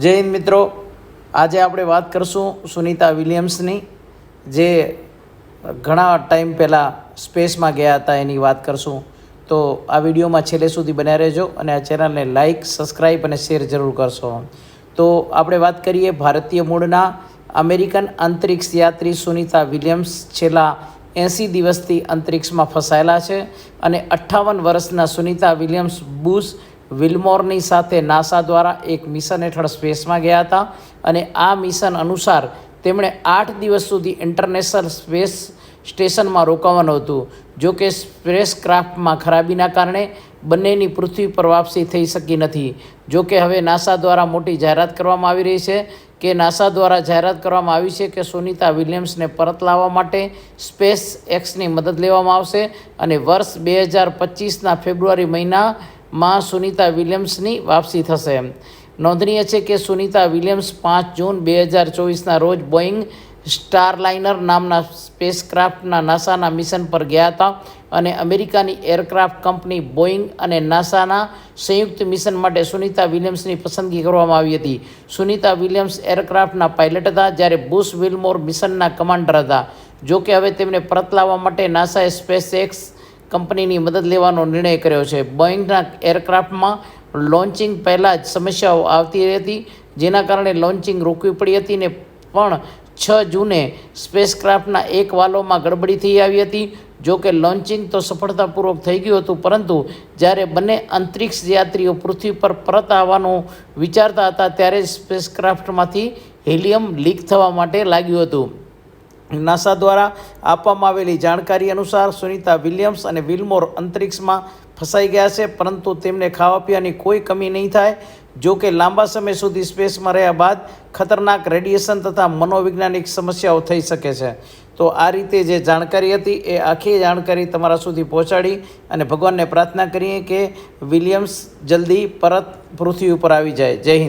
હિન્દ મિત્રો. આજે આપણે વાત કરશું સુનિતા વિલિયમ્સની, જે ઘણા ટાઈમ પહેલાં સ્પેસમાં ગયા હતા એની વાત કરશું. તો આ વિડીયોમાં છેલ્લે સુધી બન્યા રહેજો અને આ ચેનલને લાઇક સબસ્ક્રાઈબ અને શેર જરૂર કરશો. તો આપણે વાત કરીએ ભારતીય મૂળના અમેરિકન અંતરિક્ષ યાત્રી સુનિતા વિલિયમ્સ છેલ્લા એંસી દિવસથી અંતરિક્ષમાં ફસાયેલા છે અને અઠ્ઠાવન વર્ષના સુનિતા વિલિયમ્સ બુશ વિલમોરની સાથે નાસા દ્વારા એક મિશન હેઠળ સ્પેસમાં ગયા હતા અને આ મિશન અનુસાર તેમણે આઠ દિવસ સુધી ઇન્ટરનેશનલ સ્પેસ સ્ટેશનમાં રોકાવાનું હતું. જો કે સ્પેસ ક્રાફ્ટમાં ખરાબીના કારણે બંનેની પૃથ્વી પર વાપસી થઈ શકી નથી. જો કે હવે નાસા દ્વારા મોટી જાહેરાત કરવામાં આવી રહી છે કે નાસા દ્વારા જાહેરાત કરવામાં આવી છે કે સુનિતા વિલિયમ્સને પરત લાવવા માટે સ્પેસ એક્સની મદદ લેવામાં આવશે અને વર્ષ બે હજાર પચીસના ફેબ્રુઆરી મહિનામાં સુનિતા વિલિયમ્સની વાપસી થશે. નોંધનીય છે કે સુનિતા વિલિયમ્સ પાંચ જૂન બે હજાર ચોવીસના રોજ બોઈંગ સ્ટારલાઇનર નામના સ્પેસક્રાફ્ટના નાસાના મિશન પર ગયા હતા અને અમેરિકાની એરક્રાફ્ટ કંપની બોઈંગ અને નાસાના સંયુક્ત મિશન માટે સુનિતા વિલિયમ્સની પસંદગી કરવામાં આવી હતી. સુનિતા વિલિયમ્સ એરક્રાફ્ટના પાયલટ હતા જ્યારે બુશ વિલમોર મિશનના કમાન્ડર હતા. જોકે હવે તેમને પરત લાવવા માટે નાસાએ સ્પેસ એક્સ કંપનીની મદદ લેવાનો નિર્ણય કર્યો છે. બોઈંગના એરક્રાફ્ટમાં લોન્ચિંગ પહેલાં જ સમસ્યાઓ આવતી હતી, જેના કારણે લોન્ચિંગ રોકવી પડી હતી ને પણ છ જૂને સ્પેસક્રાફ્ટના એક વાલોમાં ગડબડી થઈ આવી હતી. જો કે લોન્ચિંગ તો સફળતાપૂર્વક થઈ ગયું હતું, પરંતુ જ્યારે બંને અંતરિક્ષ યાત્રીઓ પૃથ્વી પર પરત આવવાનું વિચારતા હતા, ત્યારે સ્પેસક્રાફ્ટમાંથી હિલિયમ લીક થવા માટે લાગ્યું હતું. નાસા દ્વારા આપવામાં આવેલી જાણકારી અનુસાર સુનિતા વિલિયમ્સ અને વિલમોર અંતરિક્ષમાં ફસાઈ ગયા છે, પરંતુ તેમને ખાવા પીવાની કોઈ કમી નહીં થાય. જો કે લાંબા સમય સુધી સ્પેસમાં રહ્યા બાદ ખતરનાક રેડિયેશન તથા મનોવૈજ્ઞાનિક સમસ્યાઓ થઈ શકે છે. તો આ રીતે જે જાણકારી હતી એ આખી જાણકારી તમારા સુધી પહોંચાડી અને ભગવાનને પ્રાર્થના કરીએ કે વિલિયમ્સ જલ્દી પરત પૃથ્વી ઉપર આવી જાય. જય હિન્દ.